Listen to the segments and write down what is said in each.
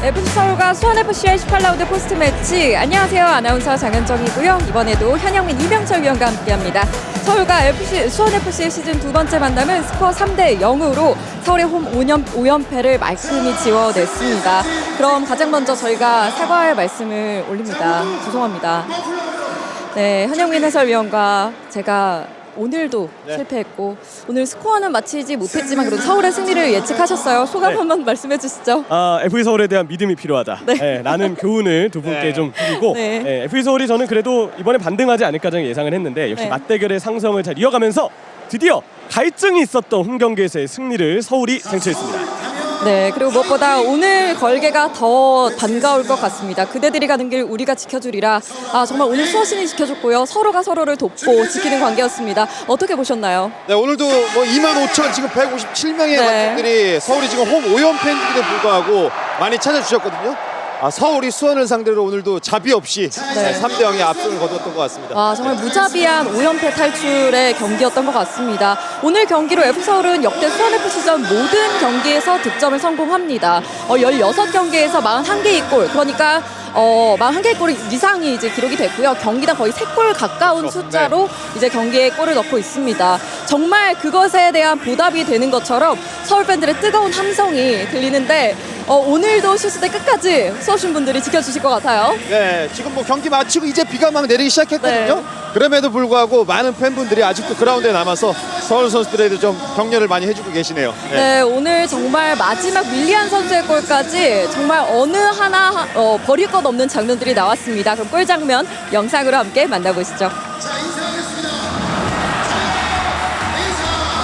FC 서울과 수원FC의 18라운드 포스트 매치. 안녕하세요. 아나운서 장현정이고요. 이번에도 현영민 이병철 위원과 함께합니다. 서울과 FC, 수원FC의 시즌 두 번째 만남은 스코어 3대 0으로 서울의 홈 5연, 5연패를 말끔히 지워냈습니다. 그럼 가장 먼저 저희가 사과의 말씀을 올립니다. 죄송합니다. 네 현영민 해설위원과 제가 오늘도 네. 실패했고 오늘 스코어는 마치지 못했지만 그래도 서울의 승리를 예측하셨어요 소감 네. 한번 말씀해 주시죠 아, FE 서울에 대한 믿음이 필요하다. 네. 네, 라는 교훈을 두 분께 네. 좀 드리고 네. 네, FE 서울이 저는 그래도 이번에 반등하지 않을까 저는 예상을 했는데 역시 네. 맞대결의 상성을 잘 이어가면서 드디어 갈증이 있었던 홈 경기에서의 승리를 서울이 쟁취했습니다. 네, 그리고 무엇보다 오늘 걸개가 더 반가울 것 같습니다. 그대들이 가는 길 우리가 지켜주리라. 아, 정말 오늘 수호신이 지켜줬고요. 서로가 서로를 돕고 지키는 관계였습니다. 어떻게 보셨나요? 네, 오늘도 뭐 2만 5천 지금 157명의 네. 관객들이 서울이 지금 홈 5연패인데도 불구하고 많이 찾아주셨거든요. 아, 서울이 수원을 상대로 오늘도 자비 없이 네. 네. 3대 0의 압승을 거두었던 것 같습니다. 아, 정말 무자비한 5연패 탈출의 경기였던 것 같습니다. 오늘 경기로 F서울은 역대 수원FC전 모든 경기에서 득점을 성공합니다. 어, 16경기에서 41개의 골, 그러니까 어, 41개의 골 이상이 이제 기록이 됐고요. 경기당 거의 3골 가까운 그렇죠. 숫자로 이제 경기에 골을 넣고 있습니다. 정말 그것에 대한 보답이 되는 것처럼 서울 팬들의 뜨거운 함성이 들리는데 어, 오늘도 슈스대 끝까지 수호신 분들이 지켜주실 것 같아요. 네, 지금 뭐 경기 마치고 이제 비가 막 내리기 시작했거든요. 네. 그럼에도 불구하고 많은 팬분들이 아직도 그라운드에 남아서 서울 선수들에도 좀 격려를 많이 해주고 계시네요. 네. 네, 오늘 정말 마지막 윌리안 선수의 골까지 정말 어느 하나 어, 버릴 것 없는 장면들이 나왔습니다. 그럼 골 장면 영상으로 함께 만나보시죠.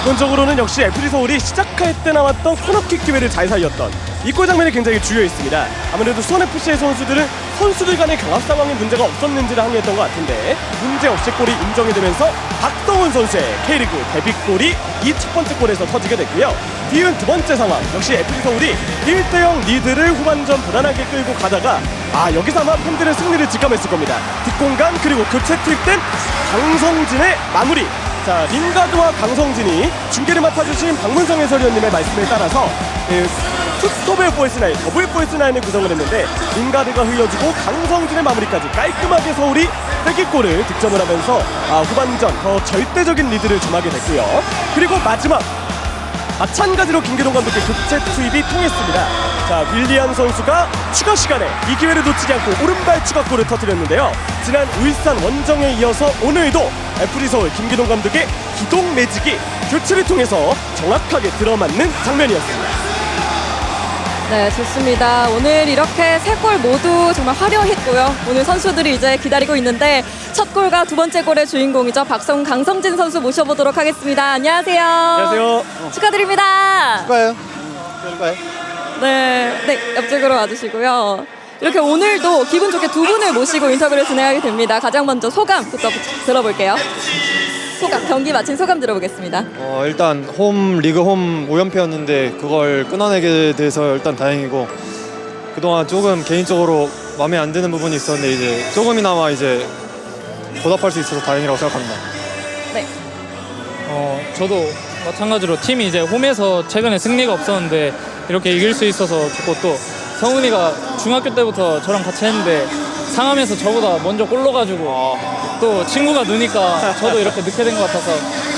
기본적으로는 역시 FC 서울이 시작할 때 나왔던 코너킥 기회를 잘 살렸던 이골 장면이 굉장히 주요했습니다. 아무래도 수원 FC의 선수들은 선수들 간의 경합 상황에 문제가 없었는지를 항의했던 것 같은데 문제 없이 골이 인정이 되면서 박성훈 선수의 K리그 데뷔골이 이 첫 번째 골에서 터지게 됐고요. 뒤은 두 번째 상황 역시 FC 서울이 1대0 리드를 후반전 불안하게 끌고 가다가 아 여기서 아마 팬들의 승리를 직감했을 겁니다. 뒷공간 그리고 교체 투입된 강성진의 마무리 자, 링가드와 강성진이 중계를 맡아주신 박문성 해설위원님의 말씀에 따라서 예, 투스톱의 보이스나인, 더블 보이스나인을 구성을 했는데 링가드가 흘려주고 강성진의 마무리까지 깔끔하게 서울이 세기골을 득점을 하면서 아, 후반전 더 절대적인 리드를 점하게 됐고요. 그리고 마지막 마찬가지로 김기동 감독의 교체 투입이 통했습니다. 자, 윌리안 선수가 추가 시간에 이 기회를 놓치지 않고 오른발 추가골을 터뜨렸는데요. 지난 울산 원정에 이어서 오늘도 FC 서울 김기동 감독의 기동 매직이 교체를 통해서 정확하게 들어맞는 장면이었습니다. 네, 좋습니다. 오늘 이렇게 세 골 모두 정말 화려했고요. 오늘 선수들이 이제 기다리고 있는데 첫 골과 두 번째 골의 주인공이죠. 박성 강성진 선수 모셔보도록 하겠습니다. 안녕하세요. 안녕하세요. 축하드립니다. 축하해요. 축하해요. 네, 네, 옆쪽으로 와주시고요. 이렇게 오늘도 기분 좋게 두 분을 모시고 인터뷰를 진행하게 됩니다. 가장 먼저 소감부터 들어볼게요. 소감, 경기 마친 소감 들어보겠습니다. 어, 일단 홈 리그 홈 5연패였는데 그걸 끊어내게 돼서 일단 다행이고 그동안 조금 개인적으로 마음에 안 드는 부분이 있었는데 이제 조금이나마 이제 보답할 수 있어서 다행이라고 생각합니다. 네, 어, 저도 마찬가지로 팀이 이제 홈에서 최근에 승리가 없었는데 이렇게 이길 수 있어서 좋고 또 성훈이가 중학교 때부터 저랑 같이 했는데 상암에서 저보다 먼저 골 넣어가지고 또 친구가 느니까 저도 이렇게 늦게 된 것 같아서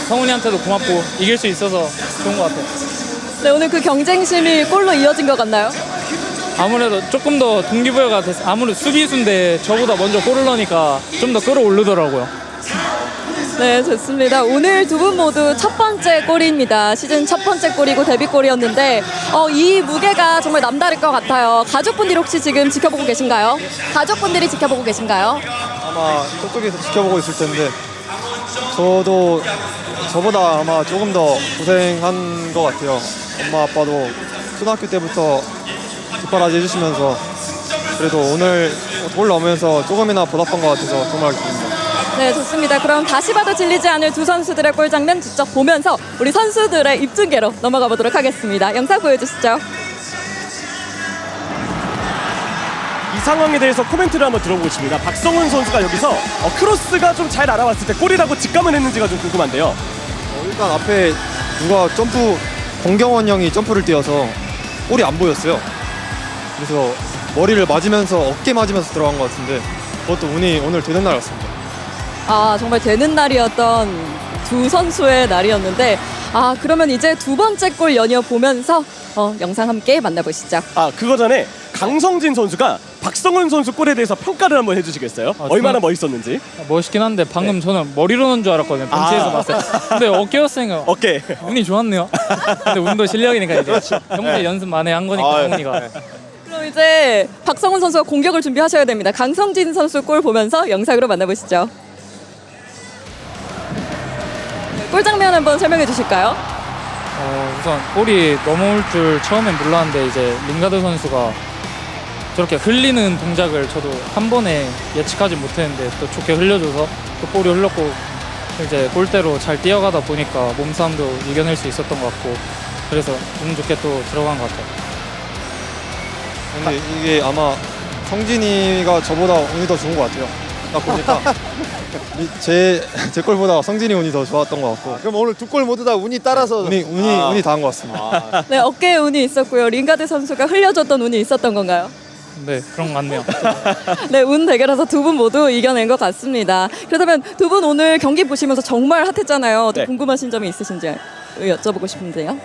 성훈이한테도 고맙고 이길 수 있어서 좋은 것 같아요. 네 오늘 그 경쟁심이 골로 이어진 것 같나요? 아무래도 조금 더 동기부여가 됐어. 아무래도 수비수인데 저보다 먼저 골을 넣으니까 좀 더 끌어오르더라고요. 네, 좋습니다. 오늘 두 분 모두 첫 번째 골입니다. 시즌 첫 번째 골이고 데뷔골이었는데 어, 이 무게가 정말 남다를 것 같아요. 가족분들이 혹시 지금 지켜보고 계신가요? 가족분들이 지켜보고 계신가요? 아마 저쪽에서 지켜보고 있을 텐데 저도 저보다 아마 조금 더 고생한 것 같아요. 엄마 아빠도 초등학교 때부터 뒷바라지 해주시면서 그래도 오늘 골 넣으면서 조금이나 보답한 것 같아서 정말 기쁩니다. 네, 좋습니다. 그럼 다시 봐도 질리지 않을 두 선수들의 골 장면 직접 보면서 우리 선수들의 입중계로 넘어가 보도록 하겠습니다. 영상 보여주시죠. 이 상황에 대해서 코멘트를 한번 들어보고 싶습니다. 박성훈 선수가 여기서 어, 크로스가 좀잘 날아왔을 때 골이라고 직감을 했는지가 좀 궁금한데요. 어, 일단 앞에 누가 점프 공경원 형이 점프를 뛰어서 골이 안 보였어요. 그래서 머리를 맞으면서 어깨 맞으면서 들어간 것 같은데 그것도 운이 오늘 되는 날 같습니다. 아 정말 되는 날이었던 두 선수의 날이었는데 아 그러면 이제 두 번째 골 연이어 보면서 어, 영상 함께 만나보시죠. 아 그거 전에 강성진 선수가 박성훈 선수 골에 대해서 평가를 한번 해주시겠어요? 아, 얼마나 저는- 멋있었는지. 멋있긴 한데 방금 저는 머리로 넣은 줄 알았거든요. 벤치에서 아. 봤어요. 근데 어깨였으니까 어깨. 운이 좋았네요. 근데 운도 실력이니까 이제 평소에 연습 많이 한 거니까 아유. 성훈이가. 그럼 이제 박성훈 선수가 공격을 준비하셔야 됩니다. 강성진 선수 골 보면서 영상으로 만나보시죠. 골 장면 한번 설명해 주실까요? 어, 우선 볼이 넘어올 줄 처음엔 몰랐는데 이제 링가드 선수가 저렇게 흘리는 동작을 저도 한 번에 예측하지 못했는데 또 좋게 흘려줘서 또 볼이 흘렀고 이제 골대로 잘 뛰어가다 보니까 몸싸움도 이겨낼 수 있었던 것 같고 그래서 운 좋게 또 들어간 것 같아요. 근데 이게 아마 성진이가 저보다 운이 더 좋은 것 같아요. 딱 보니까 제제 골보다 성진이 운이 더 좋았던 것 같고 그럼 오늘 두 골 모두 다 운이 따라서 운이 운이 아. 운이 다한 것 같습니다. 아, 네 어깨에 운이 있었고요. 링가드 선수가 흘려줬던 운이 있었던 건가요? 네 그런 것 같네요. 네, 운 대결에서 두 분 모두 이겨낸 것 같습니다. 그렇다면 두 분 오늘 경기 보시면서 정말 핫했잖아요. 또 네. 궁금하신 점이 있으신지 여쭤보고 싶은데요.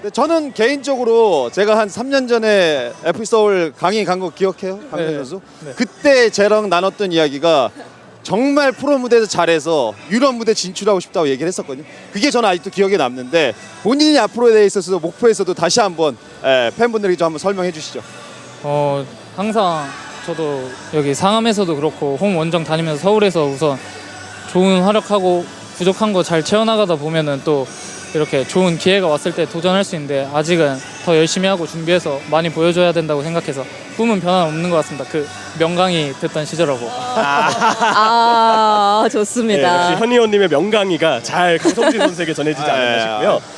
근데 저는 개인적으로 제가 한 3년 전에 FC 서울 강의 간 거 기억해요? 강민 네. 선수? 네. 그때 쟤랑 나눴던 이야기가 정말 프로 무대에서 잘해서 유럽 무대 진출하고 싶다고 얘기를 했었거든요. 그게 저는 아직도 기억에 남는데 본인이 앞으로에 대해 있어서 목표에서도 다시 한번 예, 팬분들에게 좀 한번 설명해 주시죠. 어 항상 저도 여기 상암에서도 그렇고 홈 원정 다니면서 서울에서 우선 좋은 활약하고 부족한 거 잘 채워나가다 보면은 또 이렇게 좋은 기회가 왔을 때 도전할 수 있는데 아직은 더 열심히 하고 준비해서 많이 보여줘야 된다고 생각해서 꿈은 변함없는 것 같습니다. 그 명강이 듣던 시절하고 아 네, 좋습니다. 역시 현희원님의 명강의가 잘 강성진 선수에게 전해지지 않았나 네. 싶고요.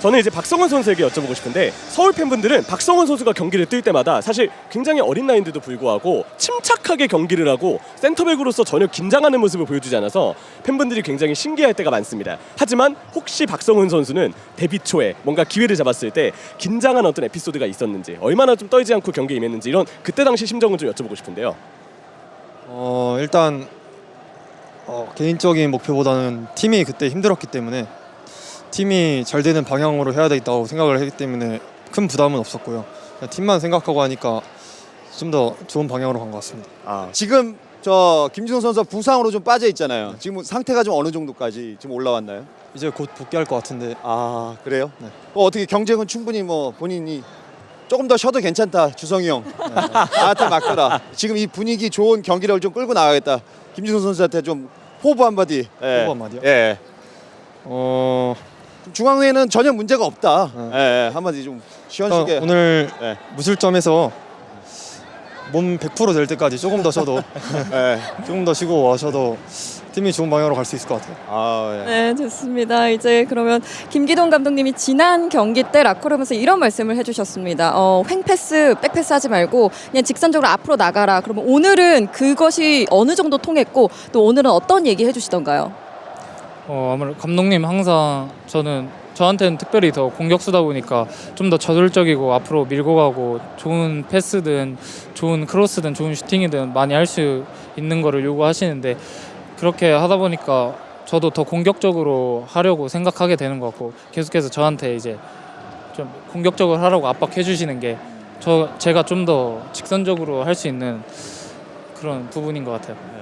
저는 이제 박성훈 선수에게 여쭤보고 싶은데 서울 팬분들은 박성훈 선수가 경기를 뛸 때마다 사실 굉장히 어린 나이인데도 불구하고 침착하게 경기를 하고 센터백으로서 전혀 긴장하는 모습을 보여주지 않아서 팬분들이 굉장히 신기할 때가 많습니다. 하지만 혹시 박성훈 선수는 데뷔 초에 뭔가 기회를 잡았을 때 긴장한 어떤 에피소드가 있었는지 얼마나 좀 떨지 않고 경기에 임했는지 이런 그때 당시 심정을 좀 여쭤보고 싶은데요. 어 일단 어, 개인적인 목표보다는 팀이 그때 힘들었기 때문에 팀이 잘 되는 방향으로 해야 되겠다고 생각을 했기 때문에 큰 부담은 없었고요. 팀만 생각하고 하니까 좀 더 좋은 방향으로 간 것 같습니다. 아, 지금 저 김진호 선수가 부상으로 좀 빠져 있잖아요. 지금 상태가 좀 어느 정도까지 지금 올라왔나요? 이제 곧 복귀할 것 같은데 아 그래요? 네. 어, 어떻게 경쟁은 충분히 뭐 본인이 조금 더 쉬어도 괜찮다 주성이 형 나한테 맡겨라 지금 이 분위기 좋은 경기를 좀 끌고 나가겠다 김진호 선수한테 좀 호부 한마디 예. 호부 한마디요? 예. 어 중앙에는 전혀 문제가 없다 어. 예, 예. 한마디 좀 시원시게 일단 오늘 예. 무술점에서 몸 100%될 때까지 조금 더 쉬어도 예. 조금 더 쉬고 와셔도 팀이 좋은 방향으로 갈 수 있을 것 같아요. 아, 예. 네, 좋습니다. 이제 그러면 김기동 감독님이 지난 경기 때 라커룸에서 이런 말씀을 해주셨습니다. 어, 횡패스, 백패스 하지 말고 그냥 직선적으로 앞으로 나가라. 그러면 오늘은 그것이 어느 정도 통했고 또 오늘은 어떤 얘기 해주시던가요? 어, 아무래도 감독님 항상 저는 저한테는 특별히 더 공격수다 보니까 좀 더 저돌적이고 앞으로 밀고 가고 좋은 패스든 좋은 크로스든 좋은 슈팅이든 많이 할 수 있는 거를 요구하시는데 그렇게 하다 보니까 저도 더 공격적으로 하려고 생각하게 되는 것 같고 계속해서 저한테 이제 좀 공격적으로 하라고 압박해 주시는 게 저 제가 좀 더 직선적으로 할 수 있는 그런 부분인 것 같아요.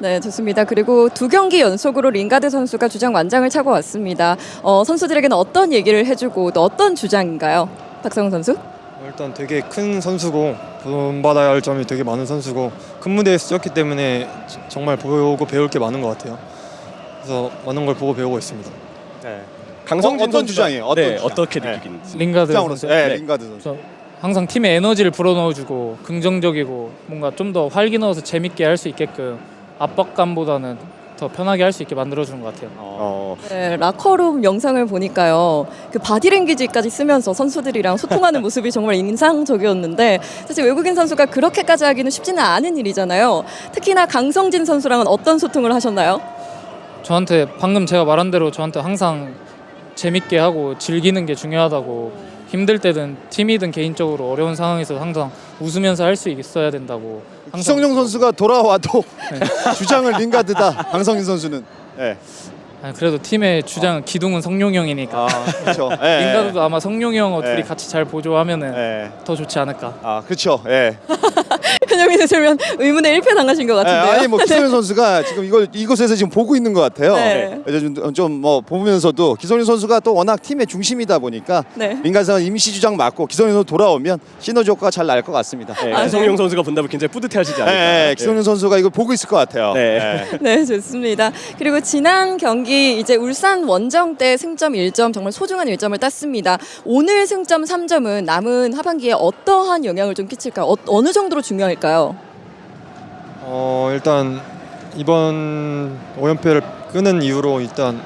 네, 좋습니다. 그리고 두 경기 연속으로 링가드 선수가 주장 완장을 차고 왔습니다. 어, 선수들에게는 어떤 얘기를 해주고 또 어떤 주장인가요? 박성훈 선수? 어, 일단 되게 큰 선수고 본받아야 할 점이 되게 많은 선수고 큰 무대에서 뛰었기 때문에 저- 정말 보고 배울 게 많은 것 같아요. 그래서 많은 걸 보고 배우고 있습니다. 네. 강성진 어, 어떤 선수가- 주장이에요? 어떤 네, 주장? 어떻게 네. 느끼는지. 링가드 주장으로서 선수. 예, 네. 링가드 선수 저 항상 팀에 에너지를 불어넣어주고 긍정적이고 뭔가 좀 더 활기 넣어서 재밌게 할 수 있게끔 압박감보다는 더 편하게 할 수 있게 만들어주는 것 같아요. 어, 네, 라커룸 영상을 보니까요. 그 바디랭귀지까지 쓰면서 선수들이랑 소통하는 모습이 정말 인상적이었는데 사실 외국인 선수가 그렇게까지 하기는 쉽지는 않은 일이잖아요. 특히나 강성진 선수랑은 어떤 소통을 하셨나요? 저한테 방금 제가 말한 대로 저한테 항상 재밌게 하고 즐기는 게 중요하다고 힘들 때든 팀이든 개인적으로 어려운 상황에서 항상 웃으면서 할 수 있어야 된다고 항상 기성용 선수가 돌아와도 네. 주장을 링가드다. 강성인 선수는. 예. 아니, 그래도 팀의 주장은 기둥은 성룡 형이니까 아, 그렇죠. 예. 링가드도 아마 성룡 형 어, 둘이 네. 같이 잘 보조하면은 예. 더 좋지 않을까 아, 그렇죠. 예. 현영민 해설위원 의문의 1패 당하신 것 예, 같은데요. 아니 뭐 기성용 선수가 지금 이걸 이곳에서 지금 보고 있는 것 같아요. 네. 좀뭐 보면서도 기성용 선수가 또 워낙 팀의 중심이다 보니까 네. 링가드가 임시 주장 맞고 기성용 선수 돌아오면 시너지 효과가 잘 날 것 같습니다. 네, 아, 기성용 선수가 본다면 굉장히 뿌듯해하시지 예, 않을까. 예, 기성용 선수가 이걸 보고 있을 것 같아요. 네. 예. 네, 좋습니다. 그리고 지난 경기 이제 울산 원정 때 승점 1점 정말 소중한 1점을 땄습니다. 오늘 승점 3점은 남은 하반기에 어떠한 영향을 좀 끼칠까요? 어, 어느 정도로 중요할까 요? 어 일단 이번 5연패를 끄는 이후로 일단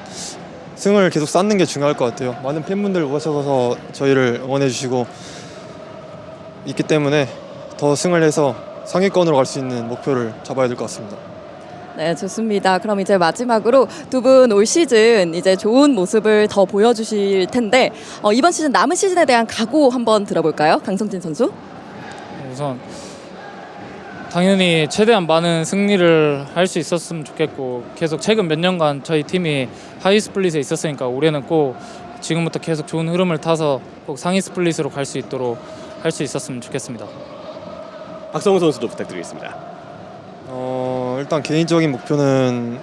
승을 계속 쌓는 게 중요할 것 같아요. 많은 팬분들 오셔서 저희를 응원해 주시고 있기 때문에 더 승을 해서 상위권으로 갈 수 있는 목표를 잡아야 될 것 같습니다. 네, 좋습니다. 그럼 이제 마지막으로 두 분 올 시즌 이제 좋은 모습을 더 보여주실 텐데 어, 이번 시즌 남은 시즌에 대한 각오 한번 들어볼까요? 강성진 선수? 우선 당연히 최대한 많은 승리를 할 수 있었으면 좋겠고 계속 최근 몇 년간 저희 팀이 하이 스플릿에 있었으니까 올해는 꼭 지금부터 계속 좋은 흐름을 타서 꼭 상위 스플릿으로 갈 수 있도록 할 수 있었으면 좋겠습니다. 박성우 선수도 부탁드리겠습니다. 어 일단 개인적인 목표는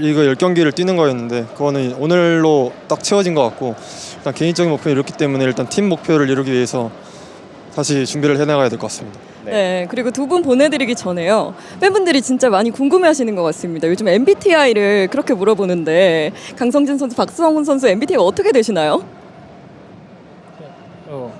리그 10경기를 뛰는 거였는데 그거는 오늘로 딱 채워진 것 같고 일단 개인적인 목표는 이렇기 때문에 일단 팀 목표를 이루기 위해서 다시 준비를 해나가야 될 것 같습니다. 네. 네. 그리고 두 분 보내드리기 전에요. 팬분들이 진짜 많이 궁금해하시는 것 같습니다. 요즘 MBTI를 그렇게 물어보는데 강성진 선수, 박성훈 선수 MBTI가 어떻게 되시나요? 어,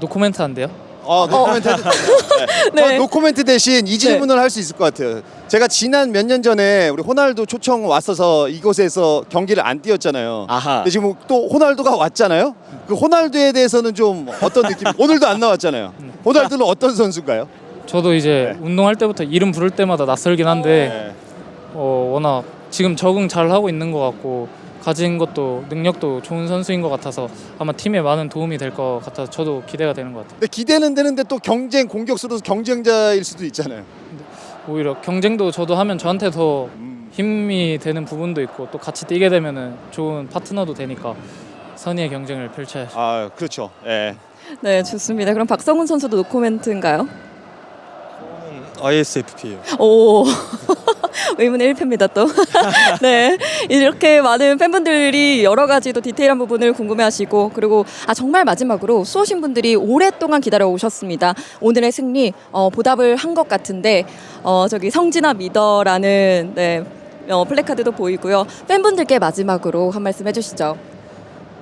노코멘트 한데요? 어, 노코멘트. 해도- 네. 네. 저 노코멘트 대신 이 질문을 할 수 있을 것 같아요. 제가 지난 몇 년 전에 우리 호날두 초청 왔어서 이곳에서 경기를 안 뛰었잖아요. 아하. 근데 지금 또 호날두가 왔잖아요. 그 호날두에 대해서는 좀 어떤 느낌? 오늘도 안 나왔잖아요. 호날두는 어떤 선수인가요? 저도 이제 운동할 때부터 이름 부를 때마다 낯설긴 한데 네. 어, 워낙 지금 적응 잘 하고 있는 것 같고 가진 것도 능력도 좋은 선수인 것 같아서 아마 팀에 많은 도움이 될 것 같아서 저도 기대가 되는 것 같아요. 근데 기대는 되는데 또 경쟁 공격수로 경쟁자일 수도 있잖아요. 오히려 경쟁도 저도 하면 저한테 더 힘이 되는 부분도 있고 또 같이 뛰게 되면은 좋은 파트너도 되니까 선의의 경쟁을 펼쳐야죠. 아, 그렇죠. 예. 네, 좋습니다. 그럼 박성훈 선수도 노코멘트인가요? ISFP예요. 오. 의문의 1패입니다 또. 네. 이렇게 많은 팬분들이 여러 가지 또 디테일한 부분을 궁금해하시고 그리고 아 정말 마지막으로 수호신 분들이 오랫동안 기다려 오셨습니다. 오늘의 승리 어, 보답을 한 것 같은데 어, 저기 성진아 미더라는 네. 어, 플래카드도 보이고요. 팬분들께 마지막으로 한 말씀 해주시죠.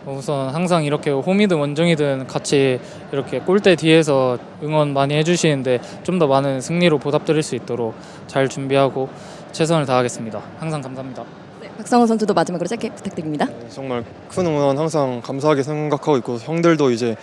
우선 항상 이렇게 홈이든 원정이든 같이 이렇게 골대 뒤에서 응원 많이 해주시는데 좀 더 많은 승리로 보답드릴 수 있도록 잘 준비하고 최선을 다하겠습니다. 항상 감사합니다. 네, 박성훈 선수도 마지막으로 짧게 부탁드립니다. 정말 큰 응원 항상 감사하게 생각하고 있고 형들도 이제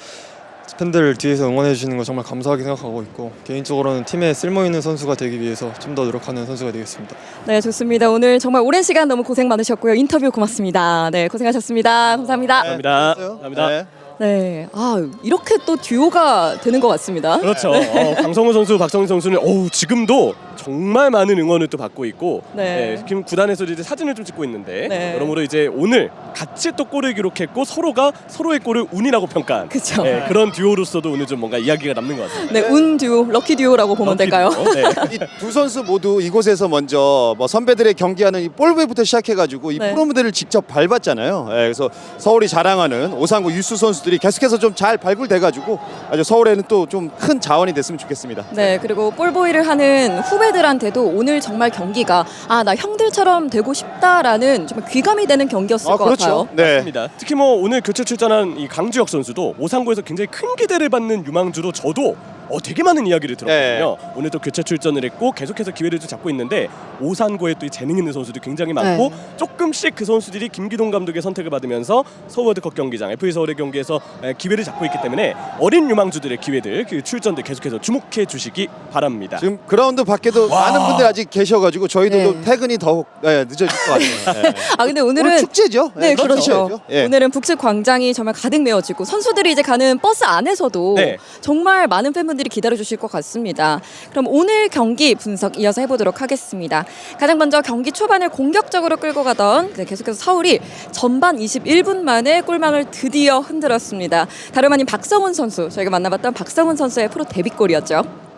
팬들 뒤에서 응원해 주시는 거 정말 감사하게 생각하고 있고 개인적으로는 팀에 쓸모 있는 선수가 되기 위해서 좀 더 노력하는 선수가 되겠습니다. 네, 좋습니다. 오늘 정말 오랜 시간 너무 고생 많으셨고요. 인터뷰 고맙습니다. 네, 고생하셨습니다. 감사합니다. 감사합니다. 네, 감사합니다. 네. 네, 아 이렇게 또 듀오가 되는 것 같습니다. 그렇죠. 어, 강성우 선수, 박성희 선수는 어우, 지금도 정말 많은 응원을 또 받고 있고 네. 네, 지금 구단에서 이제 사진을 좀 찍고 있는데 네. 여러모로 이제 오늘 같이 또 골을 기록했고 서로가 서로의 골을 운이라고 평가한 그쵸. 네, 그런 듀오로서도 오늘 좀 뭔가 이야기가 남는 것 같습니다. 네, 운 듀오, 럭키 듀오라고 보면 될까요? 네. 이 두 선수 모두 이곳에서 먼저 뭐 선배들의 경기하는 이 볼웨이부터 시작해가지고 이 네. 프로 무대를 직접 밟았잖아요. 예, 그래서 서울이 자랑하는 오상구 유수 선수들 이 계속해서 좀 잘 발굴돼가지고 아주 서울에는 또 좀 큰 자원이 됐으면 좋겠습니다. 네, 그리고 볼보이를 하는 후배들한테도 오늘 정말 경기가 아 나 형들처럼 되고 싶다라는 정말 귀감이 되는 경기였을 아 것 그렇죠. 같아요. 네. 맞습니다. 특히 뭐 오늘 교체 출전한 이 강주혁 선수도 오상구에서 굉장히 큰 기대를 받는 유망주로 저도 어, 되게 많은 이야기를 들었거든요. 네. 오늘도 교체 출전을 했고 계속해서 기회를 좀 잡고 있는데 오산고에 또이 재능 있는 선수들이 굉장히 많고 네. 조금씩 그 선수들이 김기동 감독의 선택을 받으면서 서울 월드컵 경기장 FA 서울의 경기에서 에, 기회를 잡고 있기 때문에 어린 유망주들의 기회들 그 출전들 계속해서 주목해 주시기 바랍니다. 지금 그라운드 밖에도 와. 많은 분들 아직 계셔가지고 저희도 네. 좀 퇴근이 더욱 예, 늦어질 것 같아요. 예. 아 근데 오늘 오늘은 축제죠? 네, 예, 그렇죠. 축제죠. 예. 오늘은 북측 광장이 정말 가득 메워지고 선수들이 이제 가는 버스 안에서도 네. 정말 많은 팬분들이 기다려 주실 것 같습니다. 그럼 오늘 경기 분석 이어서 해보도록 하겠습니다. 가장 먼저 경기 초반을 공격적으로 끌고 가던 네, 계속해서 서울이 전반 21분 만에 골망을 드디어 흔들었습니다. 다름 아닌 박성훈 선수 저희가 만나봤던 박성훈 선수의 프로 데뷔골이었죠.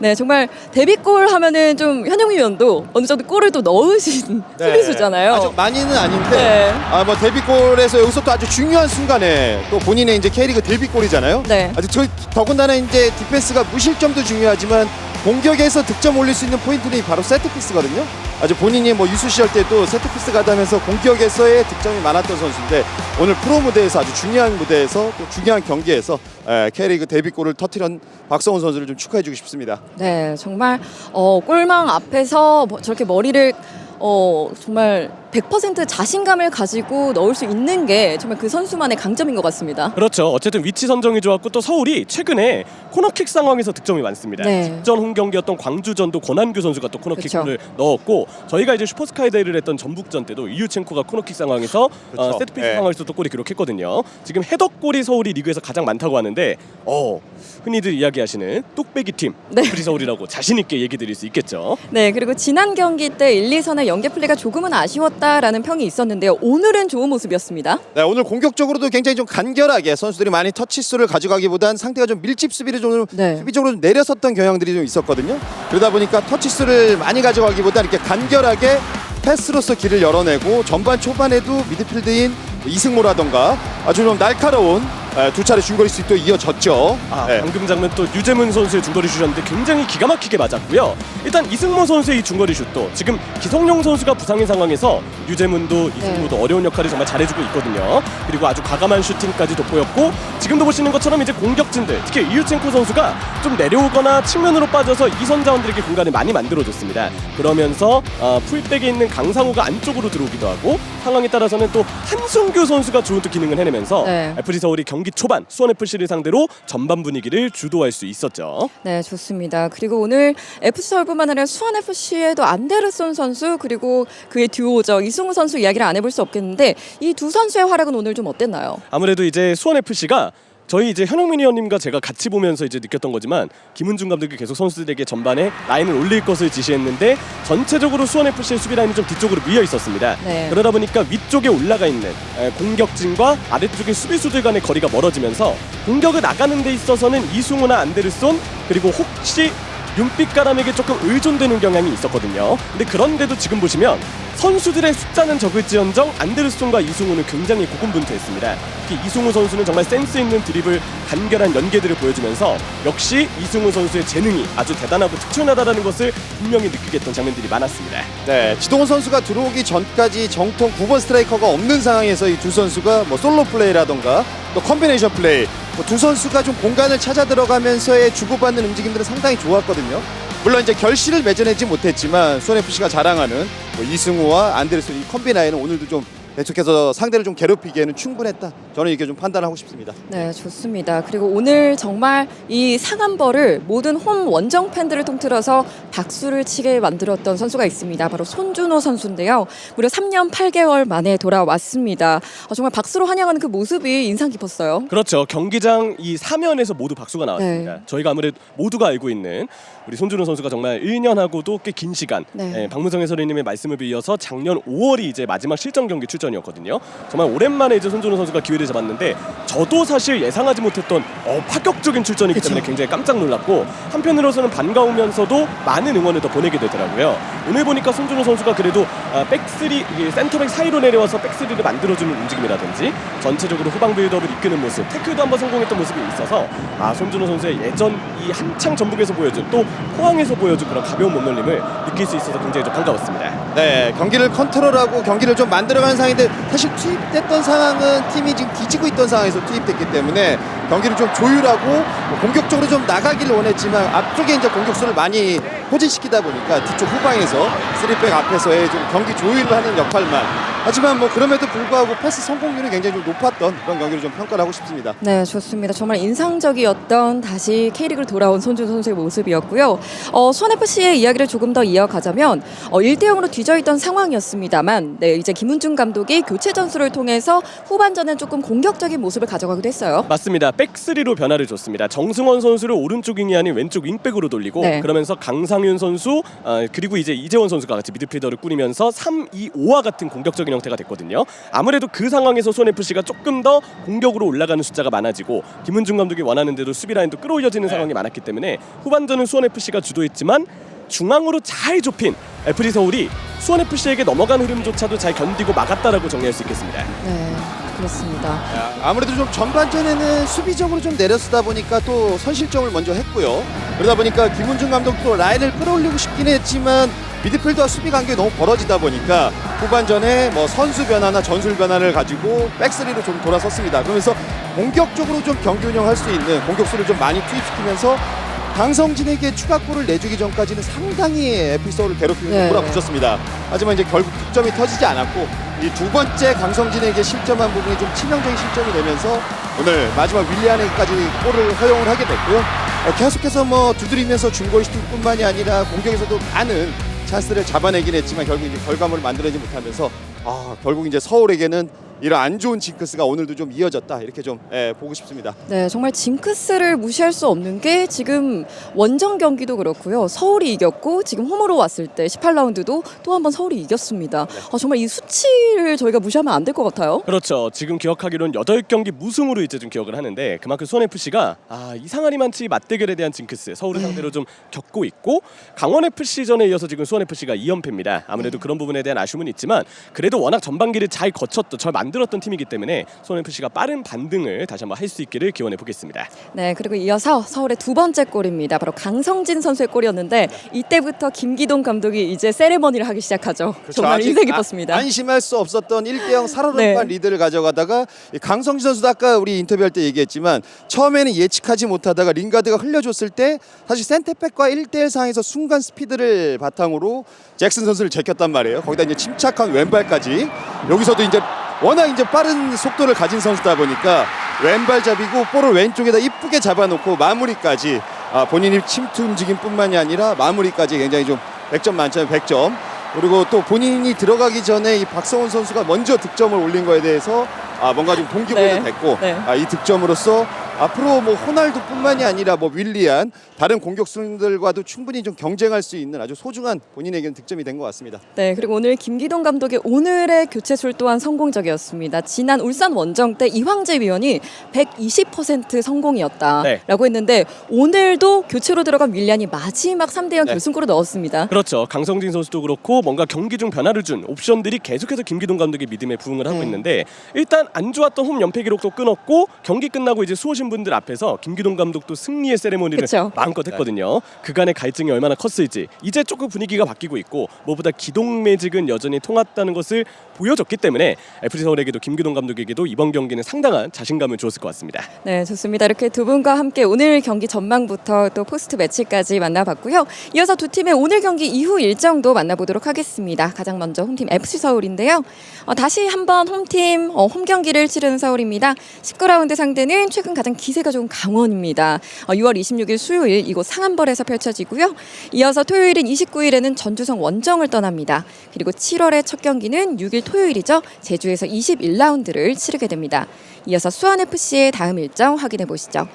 네, 정말 데뷔골 하면은 좀 현영미 위원도 어느 정도 골을 또 넣으신 수비수잖아요. 아주 많이는 아닌데 네. 아 뭐 데뷔골에서 여기서 또 아주 중요한 순간에 또 본인의 이제 K리그 데뷔골이잖아요. 네. 아주 저 더군다나 이제 디펜스가 무실점도 중요하지만 공격에서 득점 올릴 수 있는 포인트는 바로 세트 피스거든요. 아주 본인이 뭐 유수 시절 때도 세트 피스 가다면서 공격에서의 득점이 많았던 선수인데 오늘 프로 무대에서 아주 중요한 무대에서 또 중요한 경기에서 에, K리그 데뷔골을 터트린 박성훈 선수를 좀 축하해주고 싶습니다. 네, 정말 어, 골망 앞에서 뭐 저렇게 머리를 어, 정말 100% 자신감을 가지고 넣을 수 있는 게 정말 그 선수만의 강점인 것 같습니다. 그렇죠. 어쨌든 위치 선정이 좋았고 또 서울이 최근에 코너킥 상황에서 득점이 많습니다. 네. 직전 홈 경기였던 광주전도 권한규 선수가 또 코너킥을 넣었고 저희가 이제 슈퍼스카이 대회를 했던 전북전 때도 이유첸코가 코너킥 상황에서 그렇죠. 어, 세트피스 네. 상황에서 또 골이 기록했거든요. 지금 헤더골이 서울이 리그에서 가장 많다고 하는데 어 흔히들 이야기하시는 뚝배기 팀 네. 프리 서울이라고 자신 있게 얘기 드릴 수 있겠죠. 네, 그리고 지난 경기 때 1, 2선의 연계 플레이가 조금은 아쉬웠 다라는 평이 있었는데요. 오늘은 좋은 모습이었습니다. 네, 오늘 공격적으로도 굉장히 좀 간결하게 선수들이 많이 터치 수를 가져가기보단 상대가 좀 밀집 수비를 좀 네. 수비적으로 좀 내려섰던 경향들이 좀 있었거든요. 그러다 보니까 터치 수를 많이 가져가기보다 이렇게 간결하게 패스로서 길을 열어내고 전반 초반에도 미드필드인 이승모라던가 아주 좀 날카로운 에, 두 차례 중거리 슛도 이어졌죠. 아, 네. 방금 장면 또 유재문 선수의 중거리 슛이었는데 굉장히 기가 막히게 맞았고요. 일단 이승모 선수의 이 중거리 슛도 지금 기성용 선수가 부상인 상황에서 유재문도 이승모도 어려운 역할을 정말 잘해주고 있거든요. 그리고 아주 과감한 슈팅까지 돋보였고 지금도 보시는 것처럼 이제 공격진들 특히 이유첸코 선수가 좀 내려오거나 측면으로 빠져서 이선 자원들에게 공간을 많이 만들어줬습니다. 그러면서 어, 풀백에 있는 강상우가 안쪽으로 들어오기도 하고 상황에 따라서는 또 한승규 선수가 좋은 또 기능을 해내면서 네. FC 서울이 경기 초반 수원 FC를 상대로 전반 분위기를 주도할 수 있었죠. 네, 좋습니다. 그리고 오늘 FC 서울뿐만 아니라 수원 FC에도 안데르손 선수 그리고 그의 듀오죠 이승우 선수 이야기를 안 해볼 수 없겠는데 이 두 선수의 활약은 오늘 좀 어땠나요? 아무래도 이제 수원 FC가 저희 이제 현영민 의원님과 제가 같이 보면서 이제 느꼈던 거지만 김은중 감독이 계속 선수들에게 전반에 라인을 올릴 것을 지시했는데 전체적으로 수원 FC의 수비 라인이 좀 뒤쪽으로 미어 있었습니다. 네. 그러다 보니까 위쪽에 올라가 있는 에, 공격진과 아래쪽의 수비수들 간의 거리가 멀어지면서 공격을 나가는 데 있어서는 이승우나 안데르손 그리고 혹시 윤빛가람에게 조금 의존되는 경향이 있었거든요. 근데 그런데도 지금 보시면 선수들의 숫자는 적을지언정 안데르손과 이승우는 굉장히 고군분투했습니다. 특히 이승우 선수는 정말 센스 있는 드리블, 간결한 연계들을 보여주면서 역시 이승우 선수의 재능이 아주 대단하고 특출나다라는 것을 분명히 느끼게 했던 장면들이 많았습니다. 네, 지동원 선수가 들어오기 전까지 정통 9번 스트라이커가 없는 상황에서 이 두 선수가 뭐 솔로 플레이라던가 또 컴비네이션 플레이 뭐두 선수가 좀 공간을 찾아 들어가면서의 주고받는 움직임들은 상당히 좋았거든요. 물론 이제 결실을 맺어내지 못했지만 수원 FC가 자랑하는 뭐 이승우와 안데르슨 이 컴비나이는 오늘도 좀 계속해서 상대를 좀 괴롭히기에는 충분했다. 저는 이렇게 좀 판단하고 싶습니다. 네, 좋습니다. 그리고 오늘 정말 이 상한벌을 모든 홈 원정 팬들을 통틀어서 박수를 치게 만들었던 선수가 있습니다. 바로 손준호 선수인데요. 무려 3년 8개월 만에 돌아왔습니다. 어, 정말 박수로 환영하는 그 모습이 인상 깊었어요. 그렇죠. 경기장 이 사면에서 모두 박수가 나왔습니다. 네. 저희가 아무래도 모두가 알고 있는 우리 손준호 선수가 정말 1년하고도 꽤 긴 시간 네. 예, 박문성 해설위님의 말씀을 이어서 작년 5월이 이제 마지막 실전 경기 출전이었거든요. 정말 오랜만에 이제 손준호 선수가 기회를 잡았는데 저도 사실 예상하지 못했던 어, 파격적인 출전이기. 때문에 굉장히 깜짝 놀랐고 한편으로서는 반가우면서도 많은 응원을 더 보내게 되더라고요. 오늘 보니까 손준호 선수가 그래도 아, 백스리 이게 센터백 사이로 내려와서 백스리를 만들어주는 움직임이라든지 전체적으로 후방 빌드업을 이끄는 모습, 태클도 한번 성공했던 모습이 있어서 아 손준호 선수의 예전 이 한창 전북에서 보여준 또 포항에서 보여준 그런 가벼운 몸놀림을 느낄 수 있어서 굉장히 좀 반가웠습니다. 네, 경기를 컨트롤하고 경기를 좀 만들어가는 상황인데 사실 투입됐던 상황은 팀이 지금 뒤지고 있던 상황에서 투입됐기 때문에 경기를 좀 조율하고 뭐 공격적으로 좀 나가기를 원했지만 앞쪽에 이제 공격수를 많이 포진시키다 보니까 뒤쪽 후방에서 쓰리백 앞에서의 좀 경기 조율을 하는 역할만 하지만 뭐 그럼에도 불구하고 패스 성공률이 굉장히 좀 높았던 그런 경기를 좀 평가를 하고 싶습니다. 네, 좋습니다. 정말 인상적이었던 다시 K리그로 돌아온 손준 선수의 모습이었고요. 어, 수원FC의 이야기를 조금 더 이어가자면 어, 1대 0으로 뒤져있던 상황이었습니다만 네, 이제 김은중 감독이 교체 전술을 통해서 후반전엔 조금 공격적인 모습을 가져가기도 했어요. 맞습니다. 백스리로 변화를 줬습니다. 정승원 선수를 오른쪽 윙이 아닌 왼쪽 윙백으로 돌리고 네. 그러면서 강상 윤 선수 어, 그리고 이제 이재원 선수가 같이 미드필더를 꾸리면서 3-2-5와 같은 공격적인 형태가 됐거든요. 아무래도 그 상황에서 수원 FC가 조금 더 공격으로 올라가는 숫자가 많아지고 김은중 감독이 원하는 대로 수비 라인도 끌어올려지는 상황이 많았기 때문에 후반전은 수원 FC가 주도했지만 중앙으로 잘 좁힌 FG 서울이 수원 FC에게 넘어간 흐름조차도 잘 견디고 막았다라고 정리할 수 있겠습니다. 네, 그렇습니다. 아무래도 좀 전반전에는 수비적으로 좀 내려쓰다 보니까 또 선실점을 먼저 했고요. 그러다 보니까 김훈준 감독도 라인을 끌어올리고 싶긴 했지만 미드필더와 수비 관계가 너무 벌어지다 보니까 후반전에 뭐 선수 변화나 전술 변화를 가지고 백스리로 좀 돌아섰습니다. 그러면서 공격적으로 좀 경기 운영할 수 있는 공격수를 좀 많이 투입시키면서 강성진에게 추가골을 내주기 전까지는 상당히 에피소드를 괴롭히면서 네. 몰아붙였습니다. 하지만 이제 결국 득점이 터지지 않았고 이 두 번째 강성진에게 실점한 부분이 좀 치명적인 실점이 되면서 오늘 마지막 윌리안에게까지 골을 허용을 하게 됐고요. 어, 계속해서 뭐 두드리면서 중거리 슈팅뿐만이 아니라 공격에서도 많은 찬스를 잡아내긴 했지만 결국 이제 결과물을 만들어내지 못하면서 아 결국 이제 서울에게는 이런 안 좋은 징크스가 오늘도 좀 이어졌다 이렇게 좀 예, 보고 싶습니다. 네, 정말 징크스를 무시할 수 없는 게 지금 원정 경기도 그렇고요. 서울이 이겼고 지금 홈으로 왔을 때 18라운드도 또 한 번 서울이 이겼습니다. 아, 정말 이 수치를 저희가 무시하면 안 될 것 같아요. 그렇죠. 지금 기억하기로는 8경기 무승으로 이제 좀 기억을 하는데 그만큼 수원 FC가 아, 이상하리만치 맞대결에 대한 징크스 서울을 상대로 좀 겪고 있고 강원 FC전에 이어서 지금 수원 FC가 2연패입니다. 아무래도 그런 부분에 대한 아쉬움은 있지만 그래도 워낙 전반기를 잘 거쳤던 잘 만 들었던 팀이기 때문에 수원 FC가 빠른 반등을 다시 한번 할 수 있기를 기원해 보겠습니다. 네, 그리고 이어서 서울의 두 번째 골입니다. 바로 강성진 선수의 골이었는데 이때부터 김기동 감독이 이제 세레머니를 하기 시작하죠. 정말 아직 인상 아- 깊었습니다. 안심할 수 없었던 1대0 살얼음판 네. 리드를 가져가다가 이 강성진 선수도 아까 우리 인터뷰할 때 얘기했지만 처음에는 예측하지 못하다가 링가드가 흘려줬을 때 사실 센터백과 1대1 상황에서 순간 스피드를 바탕으로 잭슨 선수를 제꼈단 말이에요. 거기다 이제 침착한 왼발까지 여기서도 이제 워낙 이제 빠른 속도를 가진 선수다 보니까 왼발잡이고 볼을 왼쪽에다 이쁘게 잡아놓고 마무리까지 아, 본인이 침투 움직임뿐만이 아니라 마무리까지 굉장히 좀 100점 만점에 100점 그리고 또 본인이 들어가기 전에 이 박성훈 선수가 먼저 득점을 올린 거에 대해서 아 뭔가 좀 동기부여가 네. 됐고 네. 아, 이 득점으로써 앞으로 뭐 호날두뿐만이 아니라 뭐 윌리안 다른 공격수들과도 충분히 좀 경쟁할 수 있는 아주 소중한 본인에게는 득점이 된 것 같습니다. 네, 그리고 오늘 김기동 감독의 오늘의 교체술 또한 성공적이었습니다. 지난 울산 원정 때 이황재 위원이 120% 성공이었다라고 네. 했는데 오늘도 교체로 들어간 윌리안이 마지막 3대0 네. 결승골을 넣었습니다. 그렇죠. 강성진 선수도 그렇고 뭔가 경기 중 변화를 준 옵션들이 계속해서 김기동 감독의 믿음에 부응을 하고 네. 있는데 일단 안 좋았던 홈 연패 기록도 끊었고 경기 끝나고 이제 수호 신 분들 앞에서 김기동 감독도 승리의 세레모니를 그쵸. 마음껏 했거든요. 그간의 갈증이 얼마나 컸을지 이제 조금 분위기가 바뀌고 있고 무엇보다 기동 매직은 여전히 통했다는 것을 보여줬기 때문에 FC 서울에게도 김기동 감독에게도 이번 경기는 상당한 자신감을 주었을 것 같습니다. 네, 좋습니다. 이렇게 두 분과 함께 오늘 경기 전망부터 또 포스트 매치까지 만나봤고요. 이어서 두 팀의 오늘 경기 이후 일정도 만나보도록 하겠습니다. 가장 먼저 홈팀 FC 서울인데요. 어, 다시 한번 홈팀 어, 홈 경기를 치르는 서울입니다. 19라운드 상대는 최근 가장 기세가 좋은 강원입니다. 어, 6월 26일 수요일 이곳 상암벌에서 펼쳐지고요. 이어서 토요일인 29일에는 전주성 원정을 떠납니다. 그리고 7월의 첫 경기는 6일 토요일이죠. 제주에서 21라운드를 치르게 됩니다. 이어서 수원FC의 다음 일정 확인해 보시죠.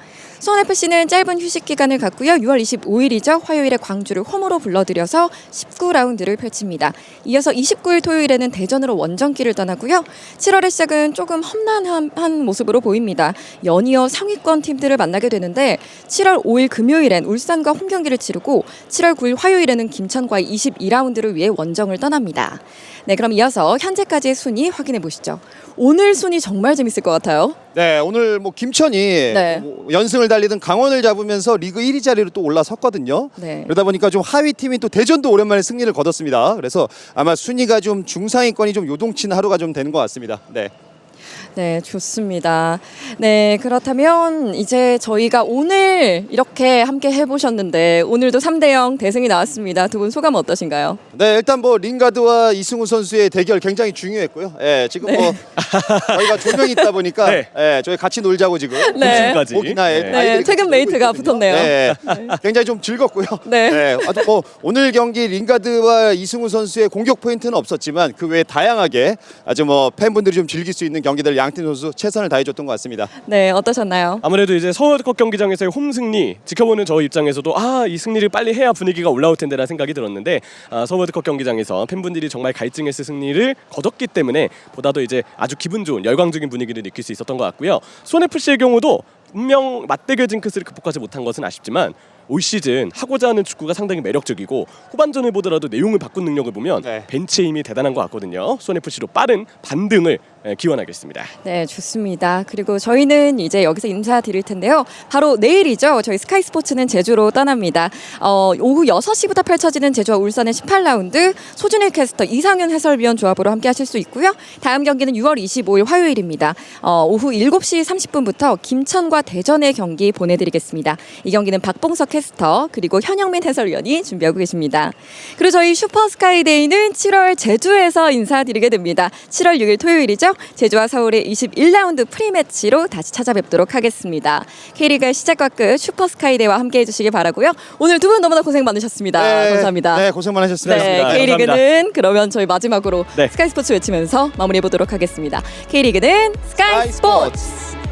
수원FC는 짧은 휴식 기간을 갖고요. 6월 25일이죠. 화요일에 광주를 홈으로 불러들여서 19라운드를 펼칩니다. 이어서 29일 토요일에는 대전으로 원정길을 떠나고요. 7월의 시작은 조금 험난한 모습으로 보입니다. 연이어 상위권 팀들을 만나게 되는데 7월 5일 금요일엔 울산과 홈 경기를 치르고 7월 9일 화요일에는 김천과의 22라운드를 위해 원정을 떠납니다. 네, 그럼 이어서 현재까지의 순위 확인해 보시죠. 오늘 순위 정말 재밌을 것 같아요. 네 오늘 뭐 김천이 네. 뭐 연승을 달리던 강원을 잡으면서 리그 1위 자리로 또 올라섰거든요. 네. 그러다 보니까 좀 하위 팀인 또 대전도 오랜만에 승리를 거뒀습니다. 그래서 아마 순위가 좀 중상위권이 좀 요동치는 하루가 좀 되는 것 같습니다. 네. 네, 좋습니다. 네, 그렇다면 이제 저희가 오늘 이렇게 함께 해보셨는데 오늘도 3대0 대승이 나왔습니다. 두 분 소감 어떠신가요? 네, 일단 뭐 링가드와 이승우 선수의 대결 굉장히 중요했고요. 예, 지금 네. 뭐 저희가 두명 있다 보니까 네. 예, 저희 같이 놀자고 지금 네. 우승까지. 목이나 애- 네. 네, 아이들이 최근 메이트가 있거든요. 붙었네요. 네, 굉장히 좀 즐겁고요. 네. 아주 뭐 오늘 경기 링가드와 이승우 선수의 공격 포인트는 없었지만 그 외에 다양하게 아주 뭐 팬분들이 좀 즐길 수 있는 경기들 양팀 선수 최선을 다해줬던 것 같습니다. 네, 어떠셨나요? 아무래도 이제 서울컵 경기장에서의 홈 승리 지켜보는 저 입장에서도 아 이 승리를 빨리 해야 분위기가 올라올 텐데라는 생각이 들었는데 아, 서울컵 경기장에서 팬분들이 정말 갈증했을 승리를 거뒀기 때문에 보다도 이제 아주 기분 좋은 열광적인 분위기를 느낄 수 있었던 것 같고요. 손FC의 경우도 분명 맞대결 징크스를 극복하지 못한 것은 아쉽지만 올 시즌 하고자 하는 축구가 상당히 매력적이고 후반전을 보더라도 내용을 바꾼 능력을 보면 네. 벤치의 힘이 대단한 것 같거든요. 손FC로 빠른 반등을 예, 기원하겠습니다. 네, 좋습니다. 그리고 저희는 이제 여기서 인사드릴 텐데요. 바로 내일이죠. 저희 스카이 스포츠는 제주로 떠납니다. 어, 오후 6시부터 펼쳐지는 제주와 울산의 18라운드 소준일 캐스터 이상윤 해설위원 조합으로 함께 하실 수 있고요. 다음 경기는 6월 25일 화요일입니다. 어, 오후 7시 30분부터 김천과 대전의 경기 보내드리겠습니다. 이 경기는 박봉석 캐스터 그리고 현영민 해설위원이 준비하고 계십니다. 그리고 저희 슈퍼 스카이데이는 7월 제주에서 인사드리게 됩니다. 7월 6일 토요일이죠. 제주와 서울의 21라운드 프리매치로 다시 찾아뵙도록 하겠습니다. K리그 시작과 끝 슈퍼 스카이데이와 함께 해주시기 바라고요. 오늘 두 분 너무나 고생 많으셨습니다. 감사합니다. 네, 고생 많으셨습니다. 네, 감사합니다. K리그는 그러면 저희 마지막으로 네. 스카이 스포츠 외치면서 마무리해 보도록 하겠습니다. K리그는 스카이 스카이 스포츠. 스포츠.